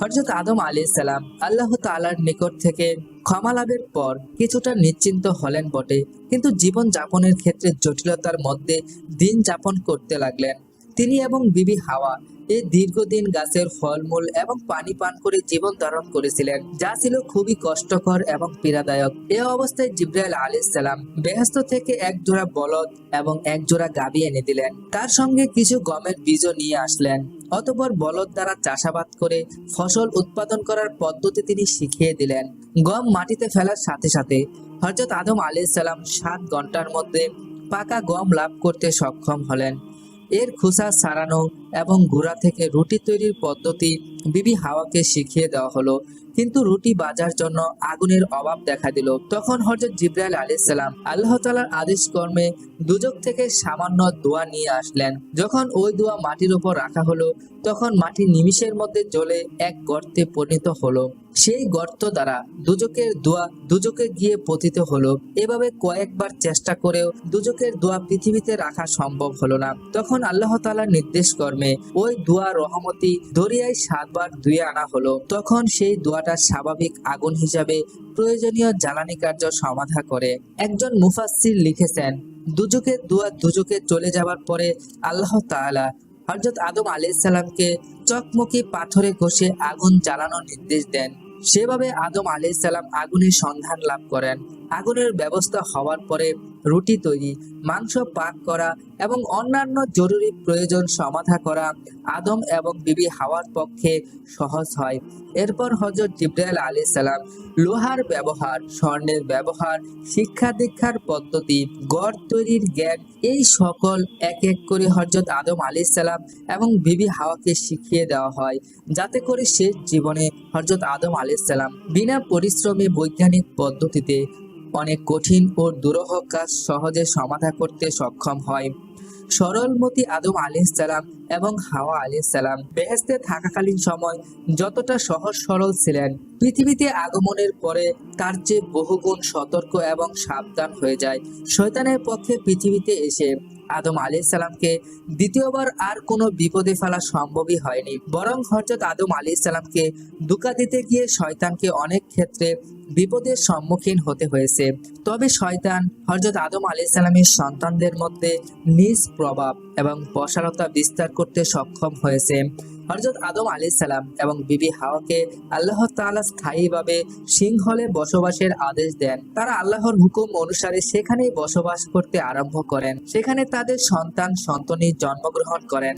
হজরত আদম আলী সালাম আল্লাহ তালার নিকট থেকে ক্ষমা লাভের পর কিছুটা নিশ্চিন্ত হলেন বটে। কিন্তু জীবন যাপনের ক্ষেত্রে জটিলতার মধ্যে দিন যাপন করতে লাগলেন। তিনি এবং বিবি হাওয়া এই দীর্ঘদিন গাছের ফলমূল এবং পানি পান করে জীবন ধারণ করেছিলেন, যা ছিল খুবই কষ্টকর এবং পীড়াদায়ক। এ অবস্থায় জিব্রাইল আলাইহিস সালাম বেহেস্ত থেকে এক জোড়া বলদ এবং এক জোড়া গাবি এনে দিলেন। তার সঙ্গে কিছু গমের বীজও নিয়ে আসলেন। অতপর বলদ দ্বারা চাষাবাদ করে ফসল উৎপাদন করার পদ্ধতি তিনি শিখিয়ে দিলেন। গম মাটিতে ফেলার সাথে সাথে হজরত আদম আলাইহিস সালাম সাত ঘণ্টার মধ্যে পাকা গম লাভ করতে সক্ষম হলেন। এর খোসা সারানো এবং গুঁড়া থেকে রুটি তৈরির পদ্ধতি বিবি হাওয়াকে শিখিয়ে দেওয়া হলো। কিন্তু রুটি বাজার জন্য আগুনের অভাব দেখা দিল। তখন হজরত জিব্রাইল আলী সালাম আল্লাহ তালার আদেশ কর্মে দুজক থেকে সামান্য দোয়া নিয়ে আসলেন। যখন ওই দোয়া মাটির উপর রাখা হলো, তখন মাটি নিমিষের মধ্যে জ্বলে এক গর্তে পরিণত হলো। সেই গর্ত দ্বারা দুজকের দোয়া দুজকে গিয়ে পতিত হলো। এভাবে কয়েকবার চেষ্টা করেও দুজকের দোয়া পৃথিবীতে রাখা সম্ভব হলো না। তখন আল্লাহ তালার নির্দেশ কর্মে ওই দোয়া রহমতি দরিয়ায় সাতবার ধুয়ে আনা হলো। তখন সেই দোয়াটা স্বাভাবিক আগুন হিসাবে প্রয়োজনীয় জ্বালানি কার্য সমাধা করে। একজন মুফাসির লিখেছেন, দুজুকে দুয়া দুজকে চলে যাবার পরে আল্লাহ তালা হরজত আদম আলাইসাল্লামকে চকমকি পাথরে ঘষে আগুন জ্বালানোর নির্দেশ দেন। সেভাবে আদম আলাইসাল্লাম আগুনের সন্ধান লাভ করেন। আগুনের ব্যবস্থা হওয়ার পরে রুটি তৈরি, মাংস পাক করা এবং অন্যান্য জরুরি প্রয়োজন সমাধা করা আদম এবং বিবি হাওয়ার পক্ষে সহজ হয়। এরপর হজরত জিব্রাইল আলী সালাম লোহার ব্যবহার, স্বর্ণের ব্যবহার, শিক্ষা দীক্ষার পদ্ধতি, গড় তৈরির জ্ঞান, এই সকল এক এক করে হজরত আদম আলী সালাম এবং বিবি হাওয়াকে শিখিয়ে দেওয়া হয়। যাতে করে শেষ জীবনে হজরত আদম আলী সালাম বিনা পরিশ্রমে বৈজ্ঞানিক পদ্ধতিতে অনেক কঠিন ও দুরহ কাজ সহজে সমাধা করতে সক্ষম হয়। সরলমতি আদম সালাম এবং হাওয়া সালাম বেহেস্তে থাকাকালীন সময় যতটা সহজ সরল ছিলেন, পৃথিবীতে আগমনের পরে তার চেয়ে বহুগুণ সতর্ক এবং সাবধান হয়ে যায়। শৈতানের পক্ষে পৃথিবীতে এসে আদম আলাইসাল্লামকে দ্বিতীয়বার আর কোনো বিপদে ফেলা সম্ভবই হয়নি। বরং হঠাৎ আদম আলাইসাল্লামকে দুকা দিতে গিয়ে শয়তানকে অনেক ক্ষেত্রে বিপদের সম্মুখীন হতে হয়েছে। তবে শয়তান হজরত আদম আলাইসাল্লামের সন্তানদের মধ্যে নিজ প্রভাব এবং বসারতা বিস্তার করতে সক্ষম হয়েছে। হযরত আদম সালাম এবং বিবি হাওয়াকে আল্লাহ তালা স্থায়ীভাবে সিংহলে বসবাসের আদেশ দেন। তারা আল্লাহর হুকুম অনুসারে সেখানেই বসবাস করতে আরম্ভ করেন। সেখানে তাদের সন্তান সন্ততি জন্মগ্রহণ করেন।